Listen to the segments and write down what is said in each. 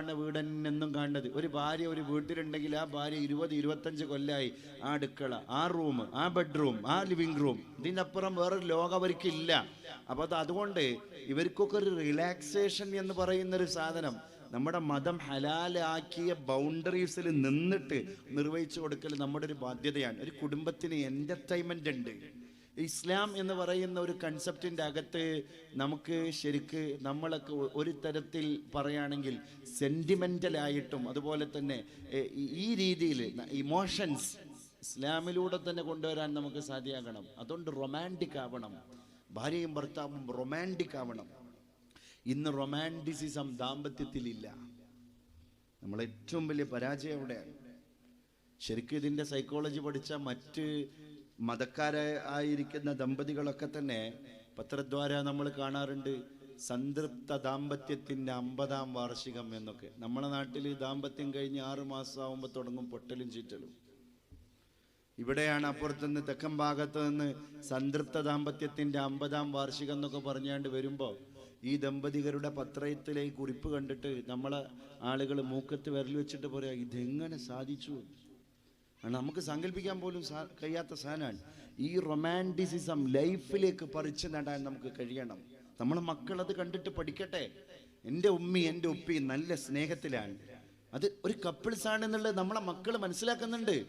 കാണുന്ന വീട് എന്നും കാണുന്നത്. ഒരു ഭാര്യ ഒരു വീട്ടിലുണ്ടെങ്കിൽ ആ ഭാര്യ ഇരുപത് ഇരുപത്തഞ്ച് കൊല്ലായി. ആ അടുക്കള ആ റൂം ആ ബെഡ്റൂം ആ ലിവിംഗ് റൂം. ഇതിനപ്പുറം വേറൊരു ലോകം അവർക്കില്ല. അപ്പോൾ അത് അതുകൊണ്ട് ഇവർക്കൊക്കെ ഒരു റിലാക്സേഷൻ എന്ന് പറയുന്ന ഒരു സാധനം. നമ്മുടെ മതം ഹലാലാക്കിയ ബൗണ്ടറീസിൽ നിന്നിട്ട് നിർവഹിച്ചു കൊടുക്കൽ നമ്മുടെ ഒരു ബാധ്യതയാണ്. ഒരു കുടുംബത്തിന് എന്റർടൈൻമെന്റ് ഉണ്ട്. ഇസ്ലാം എന്ന് പറയുന്ന ഒരു കൺസെപ്റ്റിന്റെ അകത്ത് നമുക്ക് ശരിക്ക് നമ്മളൊക്കെ ഒരു തരത്തിൽ പറയുകയാണെങ്കിൽ സെന്റിമെന്റലായിട്ടും അതുപോലെ തന്നെ ഈ- രീതിയിൽ ഇമോഷൻസ് ഇസ്ലാമിലൂടെ തന്നെ കൊണ്ടുവരാൻ നമുക്ക് സാധ്യമാകണം. അതുകൊണ്ട് റൊമാന്റിക് ആവണം. ഭാര്യയും ഭർത്താവും റൊമാന്റിക് ആവണം. ഇന്ന് റൊമാന്റിസിസം ദാമ്പത്യത്തിലില്ല. നമ്മൾ ഏറ്റവും വലിയ പരാജയം എവിടെയാണ്? ശരിക്കും ഇതിന്റെ സൈക്കോളജി പഠിച്ച മറ്റ് മതക്കാരായ ആയിരിക്കുന്ന ദമ്പതികളൊക്കെ തന്നെ പത്രദ്വാര നമ്മൾ കാണാറുണ്ട്. സംതൃപ്ത ദാമ്പത്യത്തിന്റെ അമ്പതാം വാർഷികം എന്നൊക്കെ. നമ്മുടെ നാട്ടിൽ ദാമ്പത്യം കഴിഞ്ഞ് ആറു മാസമാകുമ്പോൾ തുടങ്ങും പൊട്ടലും ചീറ്റലും. ഇവിടെയാണ് അപ്പുറത്തുനിന്ന് തെക്കൻ ഭാഗത്ത് നിന്ന് സംതൃപ്ത ദാമ്പത്യത്തിന്റെ അമ്പതാം വാർഷികം എന്നൊക്കെ പറഞ്ഞാണ്ട് വരുമ്പോൾ ഈ ദമ്പതികളുടെ പത്രത്തിലെ ഈ കുറിപ്പ് കണ്ടിട്ട് നമ്മളെ ആളുകൾ മൂക്കത്ത് വിരൽ വെച്ചിട്ട് പറയാ ഇതെങ്ങനെ സാധിച്ചു? നമുക്ക് സങ്കല്പിക്കാൻ പോലും കഴിയാത്ത സാധനമാണ്. ഈ റൊമാന്റിസിസം ലൈഫിലേക്ക് പറിച്ചു നടാൻ നമുക്ക് കഴിയണം. നമ്മളെ മക്കൾ അത് കണ്ടിട്ട് പഠിക്കട്ടെ. എന്റെ ഉമ്മി എന്റെ ഉപ്പി നല്ല സ്നേഹത്തിലാണ്. അത് ഒരു കപ്പിൾസ് ആണെന്നുള്ളത് നമ്മളെ മക്കൾ മനസ്സിലാക്കുന്നുണ്ട്.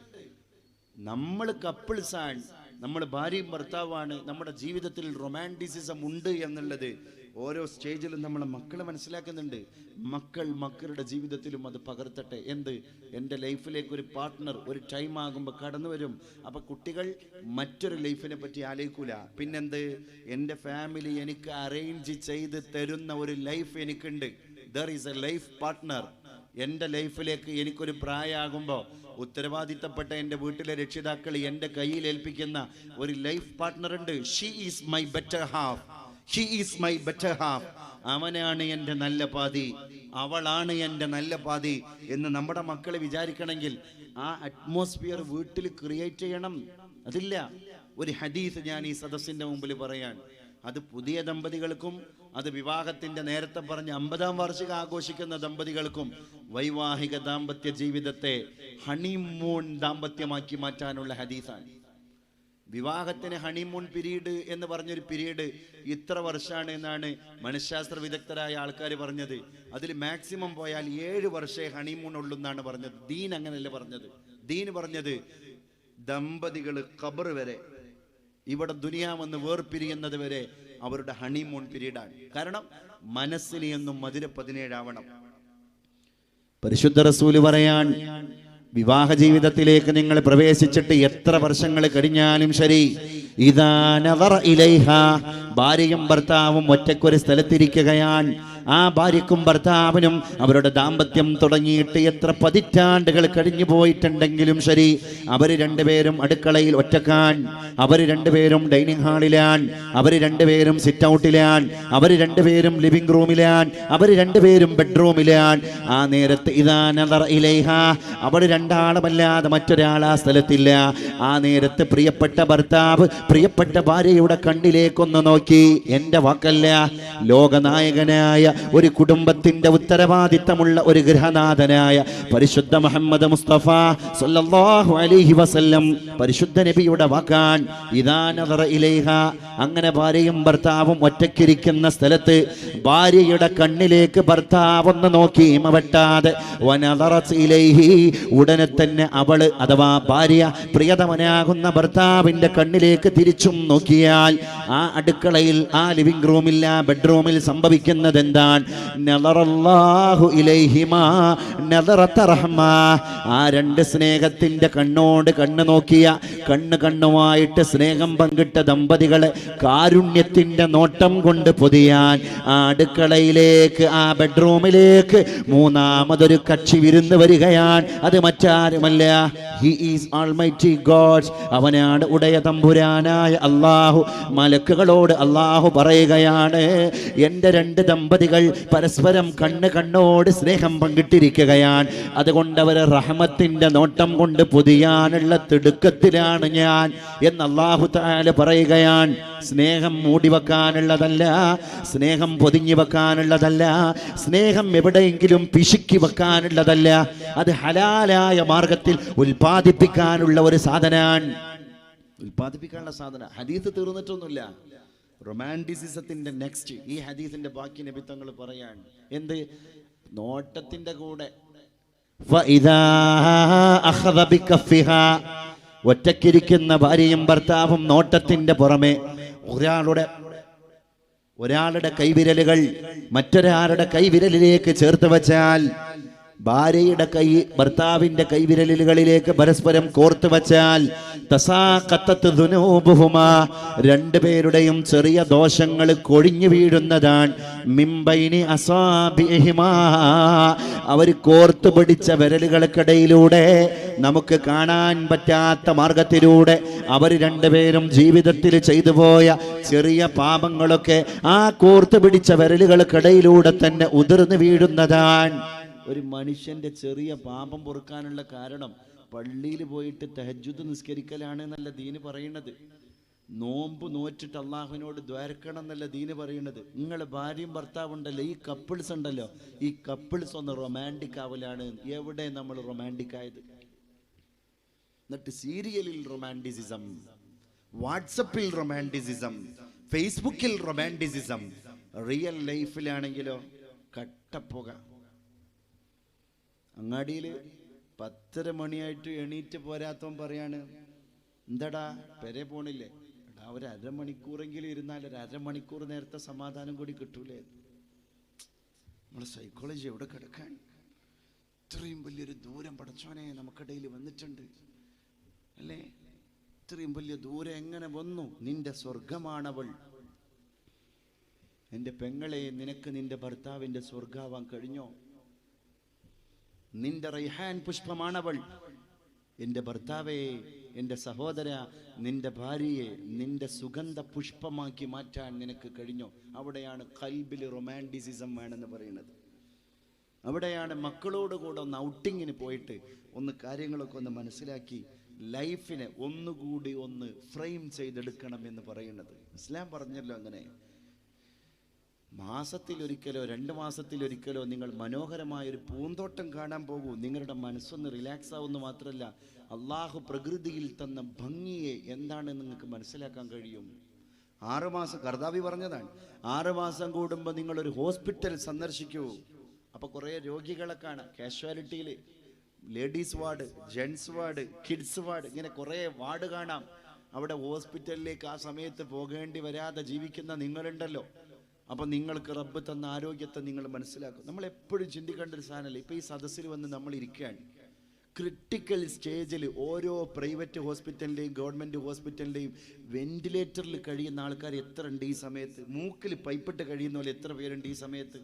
നമ്മൾ കപ്പിൾസാണ് നമ്മൾ ഭാര്യയും ഭർത്താവാണ് നമ്മുടെ ജീവിതത്തിൽ റൊമാന്റിസിസം ഉണ്ട് എന്നുള്ളത് ഓരോ സ്റ്റേജിലും നമ്മളെ മക്കൾ മനസ്സിലാക്കുന്നുണ്ട്. മക്കൾ മക്കളുടെ ജീവിതത്തിലും അത് പകർത്തട്ടെ. എന്ത്? എന്റെ ലൈഫിലേക്ക് ഒരു പാർട്ട്ണർ ഒരു ടൈം ആകുമ്പോൾ കടന്നു വരും. അപ്പോൾ കുട്ടികൾ മറ്റൊരു ലൈഫിനെ പറ്റി ആലോചിക്കൂല. പിന്നെന്ത്? എന്റെ ഫാമിലി എനിക്ക് അറേഞ്ച് ചെയ്ത് തരുന്ന ഒരു ലൈഫ് എനിക്കുണ്ട്. There is a life partner എന്റെ ലൈഫിലേക്ക് എനിക്കൊരു പ്രായമാകുമ്പോൾ ഉത്തരവാദിത്തപ്പെട്ട എന്റെ വീട്ടിലെ രക്ഷിതാക്കൾ എന്റെ കയ്യിൽ ഏൽപ്പിക്കുന്ന ഒരു ലൈഫ് പാർട്ട്ണർ ഉണ്ട്. She is my better half she is my better half അവനാണ് എന്റെ നല്ല പാതി. അവളാണ് എന്റെ നല്ല പാതി എന്ന് നമ്മുടെ മക്കൾ വിചാരിക്കണമെങ്കിൽ ആ അറ്റ്മോസ്ഫിയർ വീട്ടിൽ ക്രിയേറ്റ് ചെയ്യണം. അതില്ല. ഒരു ഹദീസ് ഞാൻ ഈ സദസ്സിന്റെ മുമ്പിൽ പറയാൻ. അത് പുതിയ ദമ്പതികൾക്കും അത് വിവാഹത്തിന്റെ നേരത്തെ പറഞ്ഞ അമ്പതാം വാർഷികം ആഘോഷിക്കുന്ന ദമ്പതികൾക്കും വൈവാഹിക ദാമ്പത്യ ജീവിതത്തെ ഹണിമൂൺ ദാമ്പത്യമാക്കി മാറ്റാനുള്ള ഹദീസാണ്. വിവാഹത്തിന് ഹണിമൂൺ പിരീഡ് എന്ന് പറഞ്ഞൊരു പിരീഡ് ഇത്ര വർഷമാണ് എന്നാണ് മനഃശാസ്ത്ര വിദഗ്ധരായ ആൾക്കാർ പറഞ്ഞത്. അതിൽ മാക്സിമം പോയാൽ ഏഴ് വർഷേ ഹണിമൂൺ ഉള്ളൂ എന്നാണ് പറഞ്ഞത്. ദീൻ അങ്ങനെയല്ല പറഞ്ഞത്. ദീൻ പറഞ്ഞത് ദമ്പതികൾ ഖബർ വരെ ഇവിടെ ദുനിയാവെന്ന് വേർപിരിയുന്നത് വരെ അവരുടെ ഹണിമൂൺ പീരീഡാണ് കാരണം മനസ്സിനെയൊന്നും എന്നും മധുര പതിനേഴാവണം പരിശുദ്ധ റസൂൽ പറയാൻ വിവാഹ ജീവിതത്തിലേക്ക് നിങ്ങൾ പ്രവേശിച്ചിട്ട് എത്ര വർഷങ്ങൾ കഴിഞ്ഞാലും ശരി. ഇതാ നദറ ഇലൈഹ. ഭാര്യയും ഭർത്താവും ഒറ്റക്കൊരു സ്ഥലത്തിരിക്കുകയാണ് ആ ഭാര്യക്കും ഭർത്താവിനും അവരുടെ ദാമ്പത്യം തുടങ്ങിയിട്ട് എത്ര പതിറ്റാണ്ടുകൾ കഴിഞ്ഞു പോയിട്ടുണ്ടെങ്കിലും ശരി അവർ രണ്ടുപേരും അടുക്കളയിൽ ഒറ്റക്കാൻ അവർ രണ്ടുപേരും ഡൈനിങ് ഹാളിലാണ് അവർ രണ്ടുപേരും സിറ്റ് ഔട്ടിലാണ് അവർ രണ്ടുപേരും ലിവിംഗ് റൂമിലാണ് അവർ രണ്ടുപേരും ബെഡ്റൂമിലാണ് ആ നേരത്ത് ഇതാ നദർ ഇലൈഹ അവർ രണ്ടാളുമല്ലാതെ മറ്റൊരാൾ ആ സ്ഥലത്തില്ല. ആ നേരത്ത് പ്രിയപ്പെട്ട ഭർത്താവ് പ്രിയപ്പെട്ട ഭാര്യയുടെ കണ്ണിലേക്കൊന്ന് നോക്കി എന്റെ വാക്കല്ല ലോകനായകനായ ഒരു കുടുംബത്തിന്റെ ഉത്തരവാദിത്തമുള്ള ഒരു ഗൃഹനാഥനായ പരിശുദ്ധ മുഹമ്മദ് മുസ്തഫ സല്ലല്ലാഹു അലൈഹി വസല്ലം പരിശുദ്ധ നബിയുടെ വാക്കാൻ ഇദാ നദറ ഇലൈഹ. അങ്ങനെ ഭാര്യയും ഭർത്താവും ഒറ്റക്കിരിക്കുന്ന സ്ഥലത്ത് ഭാര്യയുടെ കണ്ണിലേക്ക് ഭർത്താവ് ഒന്ന് നോക്കി ഇമ വെട്ടാതെ ഇലൈഹി. ഉടനെ തന്നെ അവൾ അഥവാ ഭാര്യ പ്രിയതമനാകുന്ന ഭർത്താവിന്റെ കണ്ണിലേക്ക് തിരിച്ചും നോക്കിയാൽ ആ അടുക്കളയിൽ ആ ലിവിംഗ് റൂമിൽ ബെഡ്റൂമിൽ സംഭവിക്കുന്നത് എന്താണ് നദറല്ലാഹു ഇലൈഹിമാ നദറത്ത റഹ്മ. ആ രണ്ട് സ്നേഹത്തിന്റെ കണ്ണോട് കണ്ണ് നോക്കിയ കണ്ണ് കണ്ണുമായിട്ട് സ്നേഹം പങ്കിട്ട ദമ്പതികളെ കാരുണ്യത്തിന്റെ നോട്ടം കൊണ്ട് പൊതിയാൻ ആ അടുക്കളയിലേക്ക് ആ ബെഡ്റൂമിലേക്ക് മൂന്നാമതൊരു കക്ഷി വിരുന്ന് വരികയാണ്. അത് മറ്റാരുമല്ല ഹി ഈസ് ആൾമൈറ്റി ഗോഡ് അവനാണ് ഉടയ തമ്പുരാനായ അള്ളാഹു മലക്കുകളോട് അള്ളാഹു പറയുകയാണ് എന്റെ രണ്ട് ദമ്പതികൾ പരസ്പരം കണ്ണ് കണ്ണോട് സ്നേഹം പങ്കിട്ടിരിക്കുകയാണ്. അതുകൊണ്ട് അവർ റഹമത്തിന്റെ നോട്ടം കൊണ്ട് പൊതിയാനുള്ള തിടുക്കത്തിലാണ് ഞാൻ എന്ന് അള്ളാഹു താല പറയുകയാണ്. സ്നേഹം മൂടി വെക്കാനുള്ളതല്ല സ്നേഹം പൊതിഞ്ഞു വെക്കാനുള്ളതല്ല സ്നേഹം എവിടെയെങ്കിലും പിശുക്കി വെക്കാനുള്ളതല്ല. അത് ഹലാലായ മാർഗത്തിൽ ഉൽപ്പാദിപ്പിക്കാനുള്ള ഒരു സാധനാണ്. ഉൽപ്പാദിപ്പിക്കാനുള്ള സാധന. ഹരീത്ത് തീർന്നിട്ടൊന്നുമില്ല. റൊമാന്റിസിസത്തിന്റെ നെക്സ്റ്റ് ഈ ഹദീസിന്റെ ബാക്കി നിമിത്തങ്ങൾ പറയാണ് എന്ത്? നോട്ടത്തിന്റെ കൂടെ. ഒറ്റക്കിരിക്കുന്ന ഭാര്യയും ഭർത്താവും നോട്ടത്തിന്റെ പുറമെ ഒരാളുടെ ഒരാളുടെ കൈവിരലുകൾ മറ്റൊരാളുടെ കൈവിരലിലേക്ക് ചേർത്ത് വച്ചാൽ ഭാര്യയുടെ കൈ ഭർത്താവിന്റെ കൈവിരലുകളിലേക്ക് പരസ്പരം കോർത്ത് വച്ചാൽ രണ്ടുപേരുടെയും ചെറിയ ദോഷങ്ങൾ കൊഴിഞ്ഞു വീഴുന്നതാണ്. അസാബിഹിമാ അവർ കോർത്തു പിടിച്ച വിരലുകൾക്കിടയിലൂടെ നമുക്ക് കാണാൻ പറ്റാത്ത മാർഗത്തിലൂടെ അവർ രണ്ടുപേരും ജീവിതത്തിൽ ചെയ്തു പോയ ചെറിയ പാപങ്ങളൊക്കെ ആ കോർത്തു പിടിച്ച വിരലുകൾക്കിടയിലൂടെ തന്നെ ഉതിർന്നു വീഴുന്നതാണ്. ഒരു മനുഷ്യന്റെ ചെറിയ പാപം പൊറുക്കാനുള്ള കാരണം പള്ളിയിൽ പോയിട്ട് തഹജുദ് നിസ്കരിക്കലാണ് എന്നല്ല ദീന് പറയുന്നത്. നോമ്പ് നോറ്റിട്ട് അള്ളാഹുവിനോട് ദ്വാരക്കണം എന്നല്ല ദീന് പറയുന്നത്. നിങ്ങളെ ഭാര്യയും ഭർത്താവ് ഉണ്ടല്ലോ ഈ കപ്പിൾസ് ഉണ്ടല്ലോ ഈ കപ്പിൾസ് ഒന്ന് റൊമാന്റിക് ആവലാണ്. എവിടെ നമ്മൾ റൊമാന്റിക് ആയത്? എന്നിട്ട് സീരിയലിൽ റൊമാന്റിസിസം വാട്സപ്പിൽ റൊമാന്റിസിസം ഫേസ്ബുക്കിൽ റൊമാന്റിസിസം റിയൽ ലൈഫിലാണെങ്കിലോ കട്ടപ്പുക അങ്ങാടിയിൽ പത്തര മണിയായിട്ട് എണീറ്റ് പോരാത്തവൻ പറയാണ് എന്താടാ പെരെ പോണില്ലേ? എടാ ഒരു അരമണിക്കൂറെങ്കിലും ഇരുന്നാൽ ഒരു അരമണിക്കൂർ നേരത്തെ സമാധാനം കൂടി കിട്ടൂലേ? നമ്മളെ സൈക്കോളജി എവിടെ കിടക്കാൻ? ഇത്രയും വലിയൊരു ദൂരം പടച്ചോനെ നമുക്കിടയിൽ വന്നിട്ടുണ്ട്. അല്ലേ? ഇത്രയും വലിയ ദൂരം എങ്ങനെ വന്നു? നിന്റെ സ്വർഗമാണവൾ. എന്റെ പെങ്ങളെ നിനക്ക് നിന്റെ ഭർത്താവിന്റെ സ്വർഗാവാൻ കഴിഞ്ഞോ? നിന്റെ റൈഹാൻ പുഷ്പമാണവൾ. എന്റെ ഭർത്താവേ എന്റെ സഹോദര നിന്റെ ഭാര്യയെ നിന്റെ സുഗന്ധ പുഷ്പമാക്കി മാറ്റാൻ നിനക്ക് കഴിഞ്ഞോ? അവിടെയാണ് കൽബിൽ റൊമാന്റിസിസം വേണമെന്ന് പറയുന്നത്. അവിടെയാണ് മക്കളോട് കൂടെ ഒന്ന് ഔട്ടിങ്ങിന് പോയിട്ട് ഒന്ന് കാര്യങ്ങളൊക്കെ ഒന്ന് മനസ്സിലാക്കി ലൈഫിനെ ഒന്നുകൂടി ഒന്ന് ഫ്രെയിം ചെയ്തെടുക്കണം എന്ന് പറയുന്നത്. ഇസ്ലാം പറഞ്ഞല്ലോ അങ്ങനെ. മാസത്തിലൊരിക്കലോ രണ്ട് മാസത്തിലൊരിക്കലോ നിങ്ങൾ മനോഹരമായ ഒരു പൂന്തോട്ടം കാണാൻ പോകൂ. നിങ്ങളുടെ മനസ്സൊന്ന് റിലാക്സ് ആവുമെന്ന് മാത്രമല്ല അള്ളാഹു പ്രകൃതിയിൽ തന്ന ഭംഗിയെ എന്താണെന്ന് നിങ്ങൾക്ക് മനസ്സിലാക്കാൻ കഴിയും. ആറുമാസം കർത്താവി പറഞ്ഞതാണ് ആറുമാസം കൂടുമ്പോൾ നിങ്ങളൊരു ഹോസ്പിറ്റൽ സന്ദർശിക്കൂ. അപ്പോൾ കുറേ രോഗികളെ കാണാം. കാഷ്വാലിറ്റിയിൽ ladies ward gents ward kids ward ഇങ്ങനെ കുറേ വാർഡ് കാണാം. അവിടെ ഹോസ്പിറ്റലിലേക്ക് ആ സമയത്ത് പോകേണ്ടി വരാതെ ജീവിക്കുന്ന നിങ്ങളുണ്ടല്ലോ. അപ്പം നിങ്ങൾക്ക് റബ്ബ് തന്ന ആരോഗ്യത്തെ നിങ്ങൾ മനസ്സിലാക്കും. നമ്മൾ എപ്പോഴും ചിന്തിക്കേണ്ട ഒരു സാധനമല്ല? ഇപ്പം ഈ സദസ്സിൽ വന്ന് നമ്മൾ ഇരിക്കുകയാണ്. ക്രിട്ടിക്കൽ സ്റ്റേജിൽ ഓരോ പ്രൈവറ്റ് ഹോസ്പിറ്റലിന്റെയും ഗവൺമെന്റ് ഹോസ്പിറ്റലിന്റെയും വെന്റിലേറ്ററിൽ കഴിയുന്ന ആൾക്കാർ എത്ര ഉണ്ട് ഈ സമയത്ത്? മൂക്കിൽ പൈപ്പിട്ട് കഴിയുന്ന പോലെ എത്ര പേരുണ്ട് ഈ സമയത്ത്?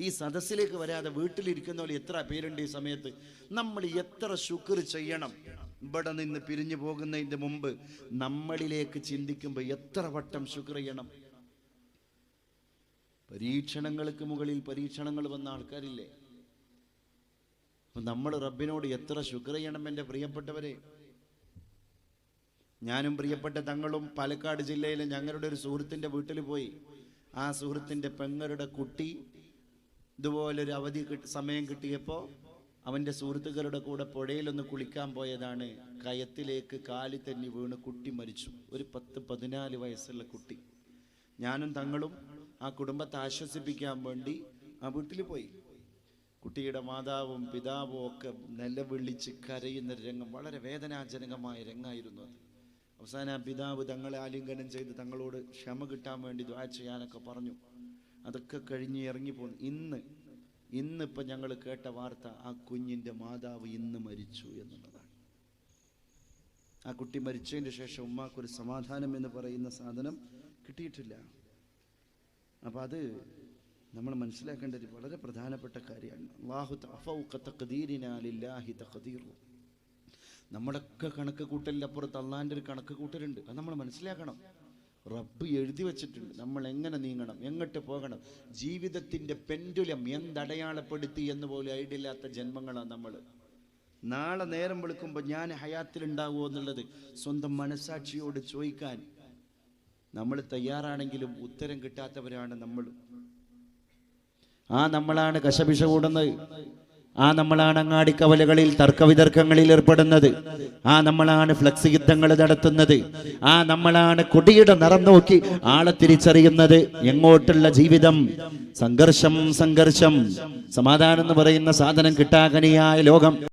ഈ സദസ്സിലേക്ക് വരാതെ വീട്ടിലിരിക്കുന്ന പോലെ എത്ര പേരുണ്ട് ഈ സമയത്ത്? നമ്മൾ എത്ര ശുക്ർ ചെയ്യണം? ഇവിടെ നിന്ന് പിരിഞ്ഞു പോകുന്നതിന്റെ മുമ്പ് നമ്മളിലേക്ക് ചിന്തിക്കുമ്പോൾ എത്ര വട്ടം ശുക്ർ ചെയ്യണം? പരീക്ഷണങ്ങൾക്ക് മുകളിൽ പരീക്ഷണങ്ങൾ വന്ന ആൾക്കാരില്ലേ? നമ്മൾ റബ്ബിനോട് എത്ര ശുക്ർ ചെയ്യണം എന്റെ പ്രിയപ്പെട്ടവരെ. ഞാനും പ്രിയപ്പെട്ട തങ്ങളും പാലക്കാട് ജില്ലയിലെ ഞങ്ങളുടെ ഒരു സുഹൃത്തിന്റെ വീട്ടിൽ പോയി. ആ സുഹൃത്തിന്റെ പെങ്ങളുടെ കുട്ടി ഇതുപോലൊരു അവധി കിട്ടി സമയം കിട്ടിയപ്പോൾ അവന്റെ സുഹൃത്തുക്കളുടെ കൂടെ പുഴയിലൊന്ന് കുളിക്കാൻ പോയതാണ്. കയത്തിലേക്ക് കാലി തന്നെ വീണ് കുട്ടി മരിച്ചു. ഒരു പത്ത് പതിനാല് വയസ്സുള്ള കുട്ടി. ഞാനും തങ്ങളും ആ കുടുംബത്തെ ആശ്വസിപ്പിക്കാൻ വേണ്ടി ആ വീട്ടിൽ പോയി. കുട്ടിയുടെ മാതാവും പിതാവും ഒക്കെ നിലവിളിച്ച് കരയുന്ന രംഗം വളരെ വേദനാജനകമായ രംഗമായിരുന്നു അത്. അവസാനം ആ പിതാവ് തങ്ങളെ ആലിംഗനം ചെയ്ത് തങ്ങളോട് ക്ഷമ കിട്ടാൻ വേണ്ടി ദ്വാ ചെയ്യാനൊക്കെ പറഞ്ഞു. അതൊക്കെ കഴിഞ്ഞ് ഇറങ്ങിപ്പോന്നു. ഇന്ന് ഇന്നിപ്പോൾ ഞങ്ങൾ കേട്ട വാർത്ത ആ കുഞ്ഞിന്റെ മാതാവ് ഇന്ന് മരിച്ചു എന്നുള്ളതാണ്. ആ കുട്ടി മരിച്ചതിന് ശേഷം ഉമ്മാക്കൊരു സമാധാനം എന്ന് പറയുന്ന സാധനം കിട്ടിയിട്ടില്ല. അപ്പം അത് നമ്മൾ മനസ്സിലാക്കേണ്ട ഒരു വളരെ പ്രധാനപ്പെട്ട കാര്യമാണ്. അള്ളാഹു തഫൗഖ തഖ്ദീരിനാ ലില്ലാഹി തഖ്ദീറു. നമ്മുടെയൊക്കെ കണക്ക് കൂട്ടലിനപ്പുറത്ത് അള്ളാന്റെ ഒരു കണക്ക് കൂട്ടലുണ്ട്. അത് നമ്മൾ മനസ്സിലാക്കണം. റബ്ബ് എഴുതി വെച്ചിട്ടുണ്ട്. നമ്മൾ എങ്ങനെ നീങ്ങണം? എങ്ങോട്ട് പോകണം? ജീവിതത്തിന്റെ പെൻഡുലം എന്തടയാളപ്പെടുത്തി എന്ന് പോലെ ഐഡിയില്ലാത്ത ജന്മങ്ങളാണ് നമ്മൾ നാളെ നേരം വിളിക്കുമ്പോൾ ഞാൻ ഹയാത്തിലുണ്ടാവുമോ എന്നുള്ളത് സ്വന്തം മനസാക്ഷിയോട് ചോദിക്കാൻ നമ്മൾ തയ്യാറാണെങ്കിലും ഉത്തരം കിട്ടാത്തവരാണ് നമ്മൾ. ആ നമ്മളാണ് കശപിശ കൂടുന്നത്. ആ നമ്മളാണ് അങ്ങാടിക്കവലകളിൽ തർക്കവിതർക്കങ്ങളിൽ ഏർപ്പെടുന്നത്. ആ നമ്മളാണ് ഫ്ലക്സ് യുദ്ധങ്ങൾ നടത്തുന്നത്. ആ നമ്മളാണ് കൊടിയുടെ നിറം നോക്കി ആളെ തിരിച്ചറിയുന്നത്. എങ്ങോട്ടുള്ള ജീവിതം? സംഘർഷം സംഘർഷം. സമാധാനം എന്ന് പറയുന്ന സാധനം കിട്ടാകനിയായ ലോകം.